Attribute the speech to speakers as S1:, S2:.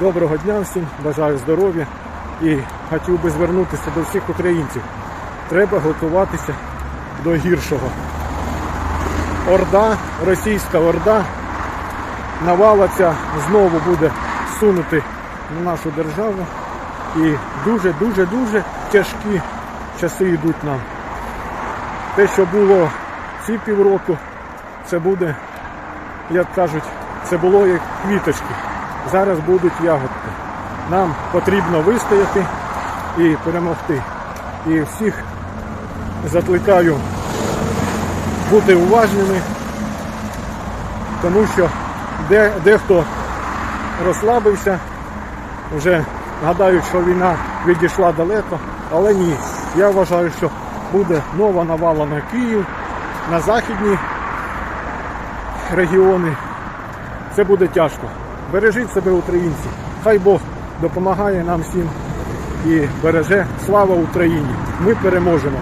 S1: Доброго дня всім, бажаю здоров'я і хотів би звернутися до всіх українців. Треба готуватися до гіршого. Орда, російська орда, навала ця знову буде сунути на нашу державу. І дуже-дуже-дуже тяжкі часи йдуть нам. Те, що було ці півроку, це буде, як кажуть, це було як квіточки. Зараз будуть ягодки. Нам потрібно вистояти і перемогти. І всіх закликаю бути уважними, тому що де, дехто розслабився, вже гадають, що війна відійшла далеко, але ні. Я вважаю, що буде нова навала на Київ, на західні регіони. Це буде тяжко. Бережіть себе, українці. Хай Бог допомагає нам всім і береже. Слава Україні! Ми переможемо!